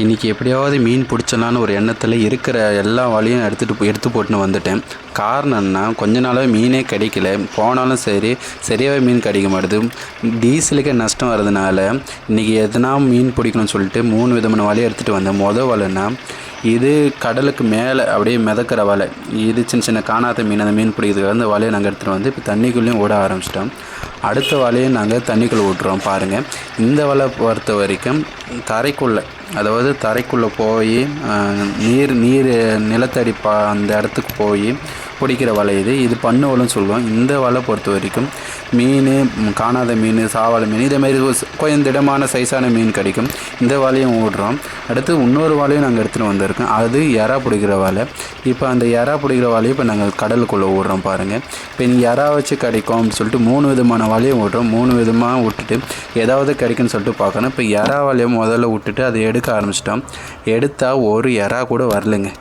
இன்றைக்கி எப்படியாவது மீன் பிடிச்சலான்னு ஒரு எண்ணத்தில் இருக்கிற எல்லா வலையும் எடுத்துகிட்டு போய் எடுத்து போட்டுன்னு வந்துட்டேன். காரணம்னா கொஞ்ச நாளாக மீனே கிடைக்கல. போனாலும் சரி சரியாகவே மீன் கிடைக்க மாட்டுது. டீசலுக்கே நஷ்டம் வர்றதுனால இன்றைக்கி எதனா மீன் பிடிக்கணும்னு சொல்லிட்டு மூணு விதமான வலையை எடுத்துகிட்டு வந்தேன். மொதல் வலைன்னா இது கடலுக்கு மேலே அப்படியே மிதக்கிற வலை. இது சின்ன சின்ன காணாத மீன் அந்த மீன் பிடிக்கிறதுக்காக அந்த வலையை நாங்கள் எடுத்துகிட்டு வந்து இப்போ தண்ணிக்குள்ளேயும் ஓட ஆரம்பிச்சிட்டோம். அடுத்த வலையை நாங்கள் தண்ணிக்குள்ளே விட்டுறோம் பாருங்கள் இந்த வலை பொறுத்த வரைக்கும் தரைக்குள்ளே அதாவது தரைக்குள்ளே போய் நீர் நீர் நிலத்தடி பா அந்த இடத்துக்கு போய் பிடிக்கிற வலை இது. இது பண்ணு வலைன்னு சொல்லுவோம். இந்த வலை பொறுத்த வரைக்கும் மீன் காணாத மீன் சாவாளை மீன் இதேமாரி கொஞ்சம் திடமான சைஸான மீன் கிடைக்கும். இந்த வலையும் ஓடுறோம் அடுத்து இன்னொரு வலையும் நாங்கள் எடுத்துகிட்டு வந்திருக்கோம். அது எறா பிடிக்கிற வலை. இப்போ அந்த எறா பிடிக்கிற வலையை இப்போ நாங்கள் கடலுக்குள்ளே ஓடுறோம் பாருங்கள் இப்போ இங்கே எறா வச்சு கிடைக்கும் அப்படின்னு சொல்லிட்டு மூணு விதமான வலையும் ஓடுறோம். மூணு விதமாக விட்டுட்டு ஏதாவது கிடைக்குன்னு சொல்லிட்டு பார்க்கணும். இப்போ எறா வலையை முதல்ல விட்டுட்டு அதை எடுக்க ஆரம்பிச்சிட்டோம். எடுத்தால் ஒரு எறா கூட வரலைங்க.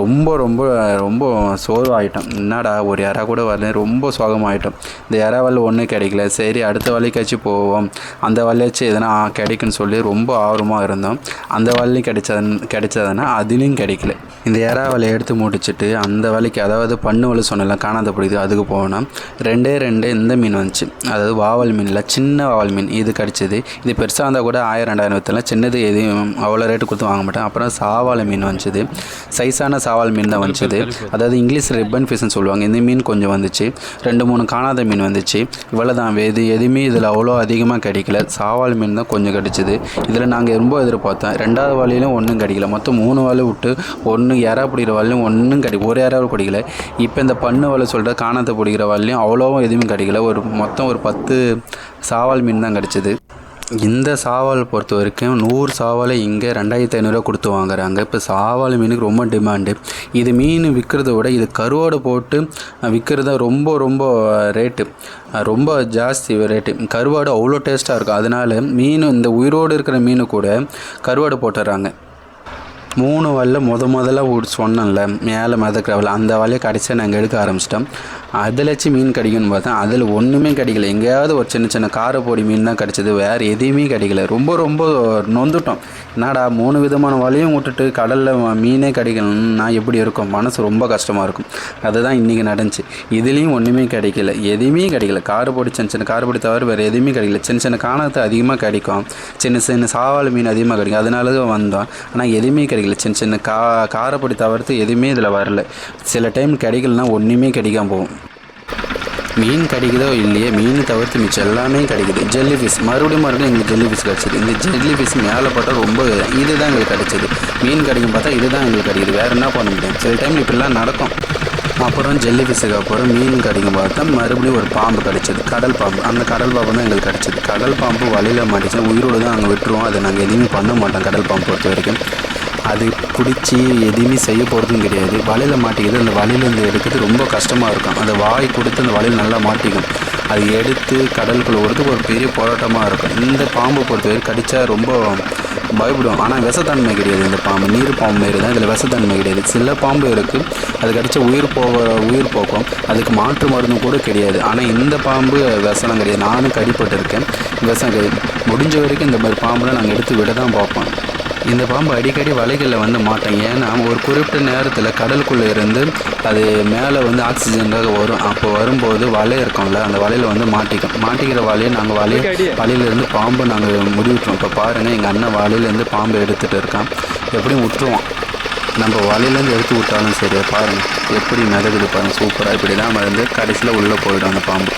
ரொம்ப ரொம்ப ரொம்ப சோர்வாயிட்டோம். என்னடா ஒரு இறா கூட வரல ரொம்ப சோகமாயிட்டோம் இந்த இறாவல் ஒன்றும் கிடைக்கல. சரி அடுத்த வழிக்காச்சும் போவோம். அந்த வழியாச்சும் எதனா கிடைக்குன்னு சொல்லி ரொம்ப ஆர்வமாக இருந்தோம். அந்த வழியும் கிடைச்சது கிடைச்சதுன்னா அதுலேயும் கிடைக்கல. இந்த யாரா வலையை எடுத்து முடிச்சுட்டு அந்த வலைக்கு அதாவது பண்ணு வலை சொன்னல காணாத பிடிக்குது அதுக்கு போனோம். ரெண்டே ரெண்டு இந்த மீன் வந்துச்சு. அதாவது வாவல் மீனில் சின்ன வாவல் மீன். இது கிடச்சிது. இது பெருசாக இருந்தால் கூட ஆயிரம் ரெண்டாயிரம் விற்றுலாம் சின்னது எதையும் அவ்வளோ ரேட்டு கொடுத்து வாங்க மாட்டேன். அப்புறம் சாவாலை மீன் வந்துச்சுது சைஸான சாவால் மீன் தான் வந்துச்சுது அதாவது இங்கிலீஷ் ரிப்பன் ஃபிஷ்னு சொல்லுவாங்க. இந்த மீன் கொஞ்சம் வந்துச்சு. ரெண்டு மூணு காணாத மீன் வந்துச்சு. இவ்வளோ தான் இது எதுவுமே இதில் அவ்வளோ அதிகமாக கிடைக்கல. சாவால் மீன் தான் கொஞ்சம் கிடச்சிது. இதில் நாங்கள் ரொம்ப எதிர்பார்த்தோம். ரெண்டாவது வலையிலும் ஒன்றும் கிடைக்கல. மொத்தம் மூணு வலை விட்டு ஒன்று இறா பிடிக்கிற வலையும் ஒன்றும் கிடைக்கும் ஒரு இறாவும் கிடைக்கல இப்போ இந்த பண்ணு வலை சொல்கிற காணாத பிடிக்கிற வலையும் அவ்வளோவும் எதுவுமே கிடைக்கல. ஒரு மொத்தம் ஒரு பத்து சாவால் மீன் தான் கிடச்சிது. இந்த சாவால் பொறுத்த வரைக்கும் நூறு சாவாலை இங்கே ரெண்டாயிரத்தி ஐநூறுரூவா கொடுத்து வாங்குறாங்க. இப்போ சாவால் மீனுக்கு ரொம்ப டிமாண்டு இது மீன் விற்கிறத விட இது கருவாடு போட்டு விற்கிறது ரொம்ப ரொம்ப ரேட்டு ரொம்ப ஜாஸ்தி ரேட்டு கருவாடு அவ்வளோ டேஸ்ட்டாக இருக்கும். அதனால மீன் இந்த உயிரோடு இருக்கிற மீன் கூட கருவாடு போட்டுடுறாங்க மூணு வலைல முத முதல்ல ஒரு சொன்னேன்ல மேலே மிதக்கிற வலை அந்த வலையை கடைசியாக நாங்கள் எடுக்க ஆரம்பிச்சிட்டோம். அதிலச்சு மீன் கிடைக்கும்னு பார்த்தா அதில் ஒன்றுமே கிடைக்கல. எங்கேயாவது ஒரு சின்ன சின்ன காரப்பொடி மீன் தான் கிடச்சிது. வேறு எதையுமே கிடைக்கல. ரொம்ப ரொம்ப நொந்துட்டோம். என்னடா மூணு விதமான வலையும் விட்டுட்டு கடலில் மீனே கிடைக்கலன்னா எப்படி இருக்கும்? மனசு ரொம்ப கஷ்டமாக இருக்கும். அதுதான் இன்றைக்கி நடந்துச்சு. இதுலேயும் ஒன்றுமே கிடைக்கல. எதுவுமே கிடைக்கல. காரப்பொடி சின்ன சின்ன காரப்பொடி தவிர வேறு எதுவுமே கிடைக்கல. சின்ன சின்ன காணத்து அதிகமாக கிடைக்கும். சின்ன சின்ன சாவால் மீன் அதிகமாக கிடைக்கும். அதனால தான் வந்தோம். ஆனால் எதுவுமே கிடைக்கல. சின்ன சின்ன கா காரப்பொடி தவிர்த்து எதுவுமே இதில் வரல. சில டைம் கிடைக்கலனா ஒன்றுமே கிடைக்காம போகும். மீன் கிடைக்குதோ இல்லையே மீன் தவிர்த்து மிச்சம் எல்லாமே கிடைக்குது. ஜெல்லி ஃபிஷ் மறுபடியும் மறுபடியும் எங்களுக்கு ஜெல்லி ஃபிஷ் கிடச்சிது. இந்த ஜெல்லி ஃபிஷ் மேலே போட்டால் ரொம்ப இதுதான் எங்களுக்கு கிடச்சிது. மீன் கிடைக்கும் பார்த்தா இதுதான் எங்களுக்கு கிடைக்குது. வேறு என்ன பண்ண முடியும்? சில டைம் இப்படிலாம் நடக்கும். அப்புறம் ஜெல்லி ஃபிஷ்ஷுக்கு அப்புறம் மீன் கிடைக்கும் பார்த்தா மறுபடியும் ஒரு பாம்பு கிடச்சிது. கடல் பாம்பு. அந்த கடல் பாம்பு தான் எங்களுக்கு கிடச்சிது. கடல் பாம்பு வலையில் மாட்டிச்சு உயிரோடு தான் அங்கே விட்டுருவோம். அதை நாங்கள் எதுவுமே பண்ண மாட்டோம் கடல் பாம்பு பொறுத்த வரைக்கும். அது பிடிச்சி எதுவுமே செய்ய போகிறதும் கிடையாது. வலையில் மாட்டிக்கிது அந்த வலையிலேருந்து எடுக்கிறது ரொம்ப கஷ்டமாக இருக்கும். அந்த வாய் கொடுத்து அந்த வலையில் நல்லா மாட்டிக்கும். அது எடுத்து கடலுக்குள்ளே விடுறதுக்கு ஒரு பெரிய போராட்டமாக இருக்கும். இந்த பாம்பை பொறுத்தவரை கடித்தா ரொம்ப பயப்படும் ஆனால் விஷத்தன்மை கிடையாது இந்த பாம்பு. நீர் பாம்பு மாரி தான் இதில் விஷத்தன்மை கிடையாது. சில பாம்பு இருக்குது அது கடித்த உயிர் போக உயிர் போக்கும். அதுக்கு மாற்று மருந்தும் கூட கிடையாது. ஆனால் இந்த பாம்பு விஷம் கிடையாது. நானும் கடிப்பட்டிருக்கேன் விஷம் கிடையாது முடிஞ்ச வரைக்கும் இந்த மாதிரி பாம்புலாம் நாங்கள் எடுத்து விட தான் பார்ப்போம். இந்த பாம்பு அடிக்கடி வலைகளில் வந்து மாட்டோம். ஏன்னா ஒரு குறிப்பிட்ட நேரத்தில் கடலுக்குள்ளே இருந்து அது மேலே வந்து ஆக்சிஜனுக்காக வரும். அப்போ வரும்போது வலை இருக்கும்ல அந்த வலையில் வந்து மாட்டிக்கும். மாட்டிக்கிற வலையை நாங்கள் வலையை வலையிலேருந்து பாம்பு நாங்கள் முடிவிட்டுருவோம். இப்போ பாருங்கள் எங்கள் அண்ணன் வலையிலேருந்து பாம்பை எடுத்துகிட்டு இருக்கான். எப்படியும் விட்டுருவோம் நம்ம வலையிலேருந்து எடுத்து விட்டாலும் சரி பாருங்கள் எப்படி மிதக்குது பாருங்கள் சூப்பராக இப்படி தான் வந்து கடைசியில் உள்ளே போயிடும் அந்த பாம்பு.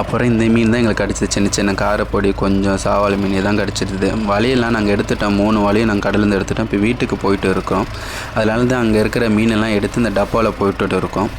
அப்புறம் இந்த மீன் தான் எங்களுக்கு கிடச்சிது. சின்ன சின்ன காரப்பொடி கொஞ்சம் சாவாளி மீன் தான் கிடச்சிருது வலையெல்லாம் நாங்கள் எடுத்துட்டோம். மூணு வலையும் நாங்கள் கடலேருந்து எடுத்துட்டோம். இப்போ வீட்டுக்கு போயிட்டு இருக்கோம். அதனால தான் அங்கே இருக்கிற மீனெல்லாம் எடுத்து இந்த டப்பாவில் போயிட்டு இருக்கோம்.